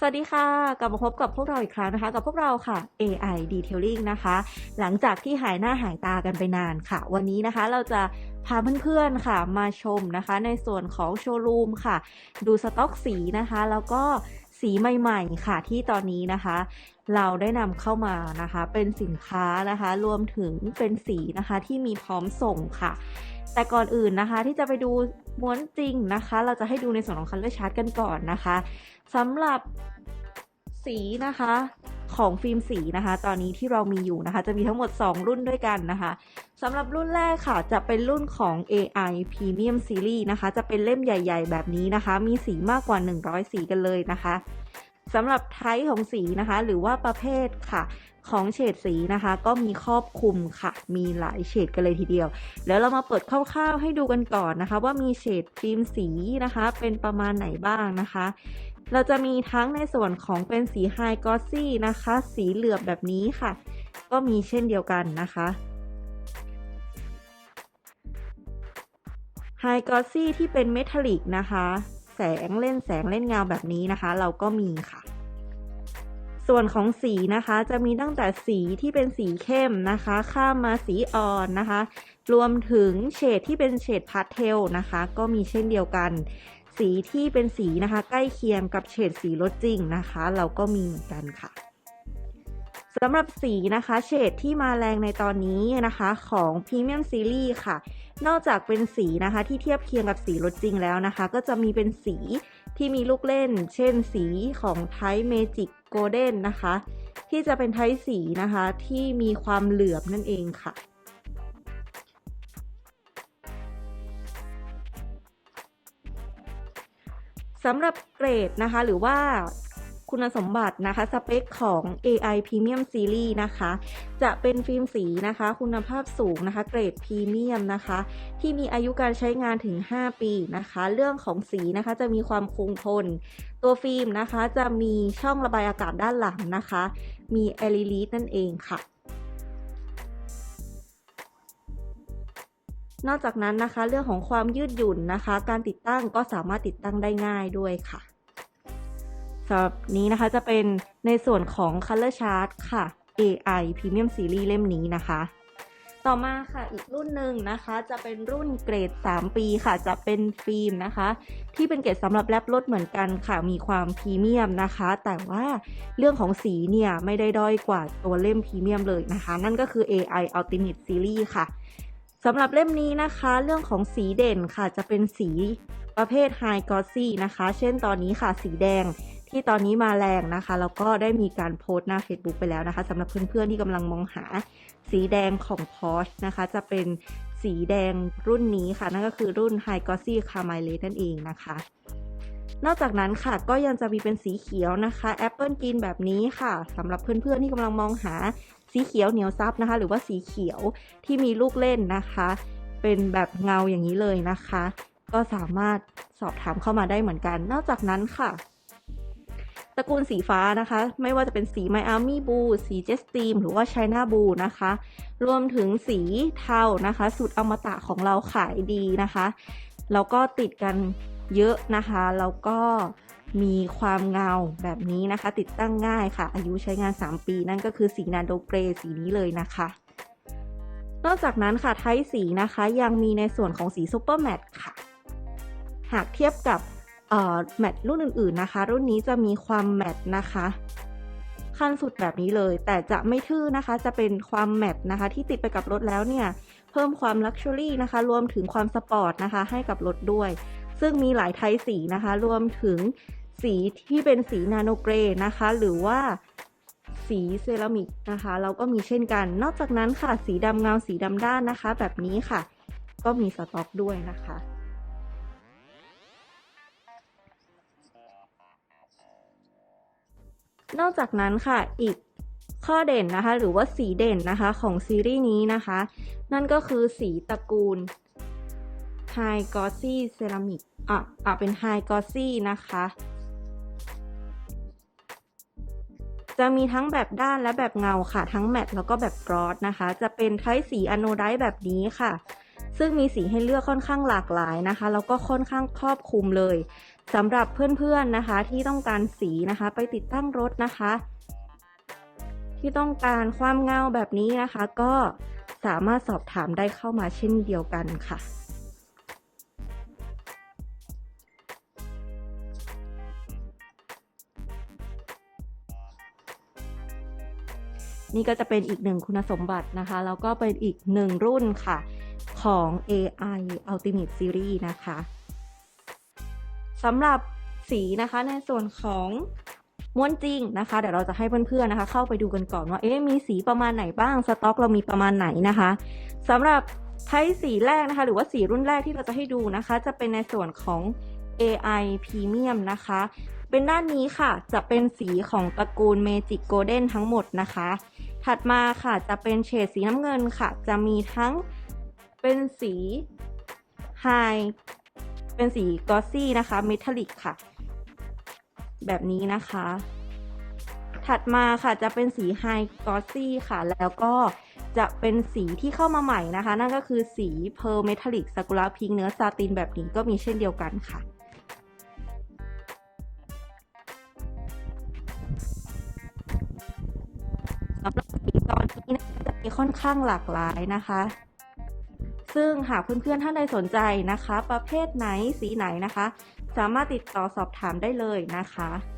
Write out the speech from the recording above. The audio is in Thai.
สวัสดีค่ะ กลับมาพบกับพวกเราอีกครั้งนะคะ กับพวกเราค่ะ AI Detailing นะคะ หลังจากที่หายหน้าหายตากันไปนานค่ะ วันนี้นะคะเราจะพาเพื่อนๆค่ะมาชมนะคะ ในส่วนของโชว์รูมค่ะ ดูสต็อกสีนะคะ แล้วก็ สีใหม่ๆ ค่ะที่ตอนนี้นะคะ เราได้นำเข้ามานะคะ เป็นสินค้านะคะ รวมถึงเป็นสีนะคะที่มีพร้อมส่งค่ะ แต่ก่อนอื่นนะคะที่จะไปดูม้วนจริงนะคะ เราจะให้ดูในส่วนของ Color Chart กันก่อนนะคะสำหรับ สีนะคะของฟิล์มสีนะคะ ตอนนี้ที่เรามีอยู่นะคะ จะมีทั้งหมด 2 รุ่นด้วยกันนะคะสำหรับรุ่นแรกค่ะ จะเป็นรุ่นของ AI Premium Series นะคะ จะเป็นเล่มใหญ่ ๆ แบบนี้นะคะ มีสีมากกว่า 100 สีกันเลยนะคะสำหรับไทป์ของสีนะคะ หรือว่าประเภทค่ะ ของเฉดสีนะคะ ก็มีครอบคลุมค่ะ มีหลายเฉดกันเลยทีเดียว แล้วเรามาเปิดคร่าวๆให้ดูกันก่อนนะคะ ว่ามีเฉดฟิล์มสีนะคะ เป็นประมาณไหนบ้างนะคะ เราจะมีทั้งในส่วนของเป็นสีไฮกอซี่นะคะ สีเหลือบแบบนี้ค่ะ ก็มีเช่นเดียวกันนะคะไฮกอซี่ที่เป็นเมทัลลิกนะคะ แสงเล่นแสงเล่นเงาแบบนี้นะคะ เราก็มีค่ะ ส่วนของสีนะคะจะมีตั้งแต่สีที่เป็นสีเข้มนะคะ ข้ามมาสีอ่อนนะคะ รวมถึงเฉดที่เป็นเฉดพาสเทลนะคะ ก็มีเช่นเดียวกัน สีที่เป็นสีนะคะ ใกล้เคียงกับเฉดสีรถจริงนะคะ เราก็มีเหมือนกันค่ะสำหรับสีนะคะเฉดที่มาแรงในตอนนี้นะคะของ Premium Series ค่ะ นอกจากเป็นสีนะคะที่เทียบเคียงกับสีรถจริงแล้วนะคะ ก็จะมีเป็นสีที่มีลูกเล่น เช่นสีของไทป์เมจิก โกลเด้นนะคะ ที่จะเป็นไทป์สีนะคะที่มีความเหลือบนั่นเองค่ะสำหรับเกรดนะคะหรือว่า คุณสมบัตินะคะ สเปคของ AI Premium Series นะคะ จะเป็นฟิล์มสีนะคะ คุณภาพสูงนะคะ เกรดพรีเมียมนะคะ ที่มีอายุการใช้งานถึง 5 ปีนะคะ เรื่องของสีนะคะจะมีความคงทน ตัวฟิล์มนะคะจะมีช่องระบายอากาศด้านหลังนะคะ มีแอลิลีนั่นเองค่ะนอกจากนั้นนะคะเรื่องของความยืดหยุ่นนะคะ การติดตั้งก็สามารถติดตั้งได้ง่ายด้วยค่ะ สำหรับนี้นะคะจะเป็นในส่วนของ Color Chart ค่ะ AI Premium Series เล่มนี้นะคะ ต่อมาค่ะอีกรุ่นหนึ่งนะคะ จะเป็นรุ่นเกรด 3 ปีค่ะ จะเป็นฟิล์มนะคะ ที่เป็นเกรดสำหรับแรปรถเหมือนกันค่ะ มีความพรีเมียมนะคะ แต่ว่าเรื่องของสีเนี่ย ไม่ได้ด้อยกว่าตัวเล่มพรีเมียมเลยนะคะ นั่นก็คือ AI Ultimate Series ค่ะสำหรับเล่มนี้นะคะ เรื่องของสีเด่นค่ะจะเป็นสีประเภท High Glossy นะคะ เช่นตอนนี้ค่ะสีแดง ที่ตอนนี้มาแรงนะคะ แล้วก็ได้มีการโพสต์หน้า Facebook ไปแล้วนะคะสำหรับเพื่อนๆที่กำลังมองหาสีแดงของ Porsche นะคะ จะเป็นสีแดงรุ่นนี้ค่ะ นั่นก็คือรุ่น High Glossy Carmine นั่นเองนะคะ นอกจากนั้นค่ะก็ยังจะมีเป็นสีเขียวนะคะ Apple Green แบบนี้ค่ะสำหรับเพื่อนๆที่กำลังมองหาสีเขียวเหนียวซับนะคะ หรือว่าสีเขียวที่มีลูกเล่นนะคะ เป็นแบบเงาอย่างนี้เลยนะคะ ก็สามารถสอบถามเข้ามาได้เหมือนกัน นอกจากนั้นค่ะ ตระกูลสีฟ้านะคะ ไม่ว่าจะเป็นสี Miami Blue สี Jet Steam หรือว่า China Blue นะคะ รวมถึงสีเทานะคะสุดอมตะของเราขายดีนะคะ แล้วก็ติดกันเยอะนะคะ แล้วก็มีความเงาแบบนี้นะคะ ติดตั้งง่ายค่ะ อายุใช้งาน 3 ปีนั่นก็คือสีนาโดเกรสีนี้เลยนะคะ นอกจากนั้นค่ะไทป์สีนะคะยังมีในส่วนของสีซูเปอร์แมตค่ะ หากเทียบกับ แมตรุ่นอื่นๆนะคะ รุ่นนี้จะมีความแมตนะคะขั้นสุดแบบนี้เลย แต่จะไม่ทื่อนะคะจะเป็นความแมตนะคะ ที่ติดไปกับรถแล้วเนี่ย เพิ่มความลักชัวรี่นะคะ รวมถึงความสปอร์ตนะคะ ให้กับรถด้วย ซึ่งมีหลายไทป์สีนะคะ รวมถึงสีที่เป็นสีนาโนเกรนะคะ หรือว่าสีเซรามิกนะคะ เราก็มีเช่นกัน นอกจากนั้นค่ะ สีดำเงาสีดำด้านนะคะ แบบนี้ค่ะ ก็มีสต็อกด้วยนะคะ นอกจากนั้นค่ะอีกข้อเด่นนะคะ หรือว่าสีเด่นนะคะของซีรีส์นี้นะคะ นั่นก็คือสีตระกูล High Glossy Ceramic อะอะเป็น High Glossy นะคะ จะมีทั้งแบบด้านและแบบเงาค่ะ ทั้งแมตต์แล้วก็แบบกรอสนะคะ จะเป็นไทป์สีอโนไดแบบนี้ค่ะซึ่งมีสีให้เลือกค่อนข้างหลากหลายนะคะ แล้วก็ค่อนข้างครอบคลุมเลย สำหรับเพื่อนๆนะคะที่ต้องการสีนะคะไปติดตั้งรถนะคะ ที่ต้องการความเงาแบบนี้นะคะ ก็สามารถสอบถามได้เข้ามาเช่นเดียวกันค่ะนี่ก็จะเป็นอีกหนึ่งคุณสมบัตินะคะ แล้วก็เป็นอีกหนึ่งรุ่นค่ะของ AI Ultimate Series นะคะ สำหรับสีนะคะในส่วนของม้วนจริงนะคะเดี๋ยวเราจะให้เพื่อนๆนะคะ เข้าไปดูกันก่อนว่าเอ๊ะมีสีประมาณไหนบ้างสต็อกเรามีประมาณไหนนะคะสำหรับไทป์สีแรกนะคะ หรือว่าสีรุ่นแรกที่เราจะให้ดูนะคะ จะเป็นในส่วนของ AI Premium นะคะ เป็นด้านนี้ค่ะจะเป็นสีของตระกูล Magic Golden ทั้งหมดนะคะ ถัดมาค่ะจะเป็นเฉดสีน้ำเงินค่ะ จะมีทั้งเป็นสีไฮ เป็นสีกอซี่นะคะเมทัลลิกค่ะ แบบนี้นะคะ ถัดมาค่ะจะเป็นสีไฮกอซี่ค่ะ แล้วก็จะเป็นสีที่เข้ามาใหม่นะคะ นั่นก็คือสีเพร์ลเมทัลลิกซากุระพิงเนื้อซาตินแบบนี้ก็มีเช่นเดียวกันค่ะสำหรับสีตอนนี้นะจะมีค่อนข้างหลากหลายนะคะ ซึ่งหากเพื่อนๆท่านใดสนใจนะคะ ประเภทไหนสีไหนนะคะ สามารถติดต่อสอบถามได้เลยนะคะ